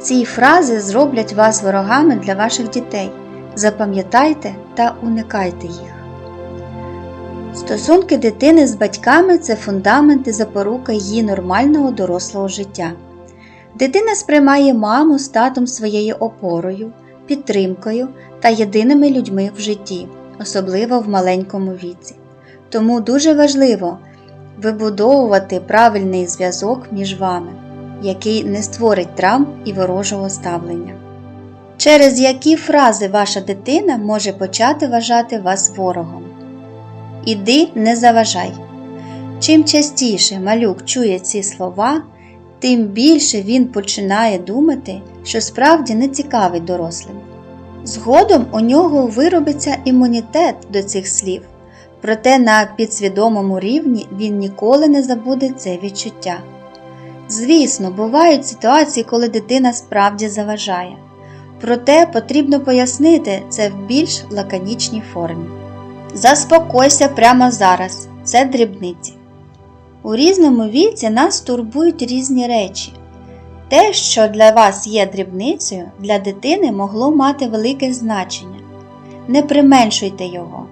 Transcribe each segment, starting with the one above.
Ці фрази зроблять вас ворогами для ваших дітей. Запам'ятайте та уникайте їх. Стосунки дитини з батьками це фундамент і запорука її нормального дорослого життя. Дитина сприймає маму з татом своєю опорою, підтримкою та єдиними людьми в житті, особливо в маленькому віці. Тому дуже важливо вибудовувати правильний зв'язок між вами, який не створить травм і ворожого ставлення. Через які фрази ваша дитина може почати вважати вас ворогом. Іди не заважай. Чим частіше малюк чує ці слова, тим більше він починає думати, що справді не цікавий дорослим. Згодом у нього виробиться імунітет до цих слів, проте на підсвідомому рівні він ніколи не забуде це відчуття. Звісно, бувають ситуації, коли дитина справді заважає, проте потрібно пояснити це в більш лаконічній формі. Заспокойся прямо зараз, це дрібниці. У різному віці нас турбують різні речі. Те, що для вас є дрібницею, для дитини могло мати велике значення. Не применшуйте його.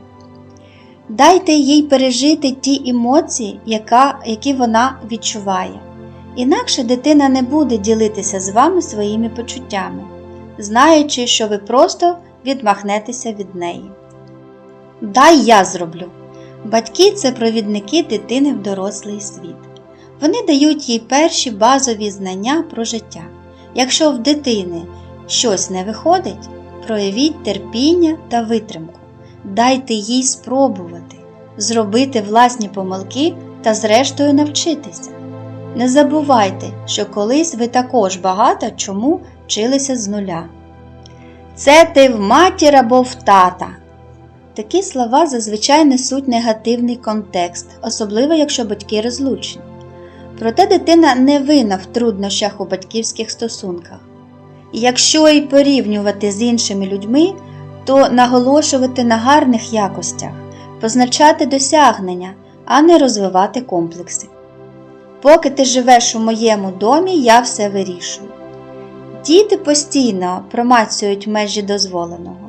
Дайте їй пережити ті емоції, яка, які вона відчуває. Інакше дитина не буде ділитися з вами своїми почуттями, знаючи, що ви просто відмахнетеся від неї. Дай я зроблю. Батьки це провідники дитини в дорослий світ. Вони дають їй перші базові знання про життя. Якщо в дитини щось не виходить, проявіть терпіння та витримку. Дайте їй спробувати, зробити власні помилки та, зрештою, навчитися. Не забувайте, що колись ви також багато чому вчилися з нуля. Це ти в матір або в тата. Такі слова зазвичай несуть негативний контекст, особливо якщо батьки розлучені. Проте дитина не винна в труднощах у батьківських стосунках. І якщо і порівнювати з іншими людьми, то наголошувати на гарних якостях, позначати досягнення, а не розвивати комплекси. Поки ти живеш у моєму домі, я все вирішую. Діти постійно промацюють межі дозволеного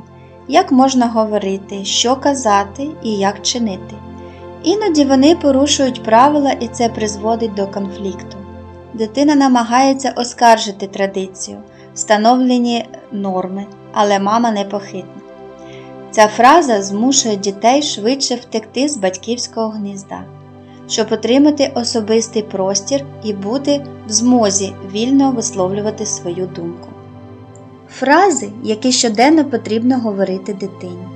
як можна говорити, що казати і як чинити. Іноді вони порушують правила і це призводить до конфлікту. Дитина намагається оскаржити традицію, встановлені норми, але мама непохитна. Ця фраза змушує дітей швидше втекти з батьківського гнізда, щоб отримати особистий простір і бути в змозі вільно висловлювати свою думку. Фрази, які щоденно потрібно говорити дитині.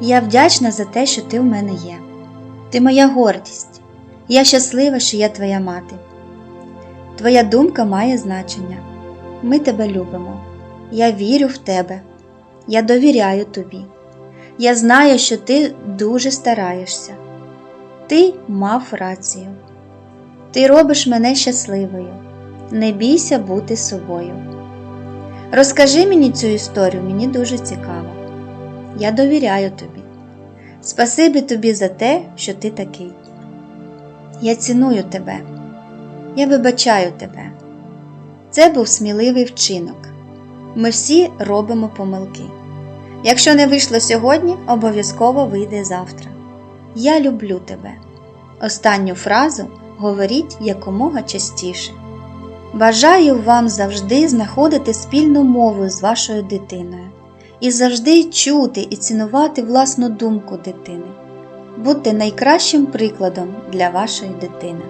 Я вдячна за те, що ти в мене є. Ти моя гордість. Я щаслива, що я твоя мати. Твоя думка має значення. Ми тебе любимо. Я вірю в тебе. Я довіряю тобі. Я знаю, що ти дуже стараєшся. Ти мав рацію. Ти робиш мене щасливою. Не бійся бути собою. Розкажи мені цю історію, мені дуже цікаво. Я довіряю тобі. Спасибі тобі за те, що ти такий. Я ціную тебе, я вибачаю тебе. Це був сміливий вчинок. Ми всі робимо помилки. Якщо не вийшло сьогодні, обов'язково вийде завтра. Я люблю тебе. Останню фразу говоріть якомога частіше. Бажаю вам завжди знаходити спільну мову з вашою дитиною і завжди чути і цінувати власну думку дитини. Будьте найкращим прикладом для вашої дитини.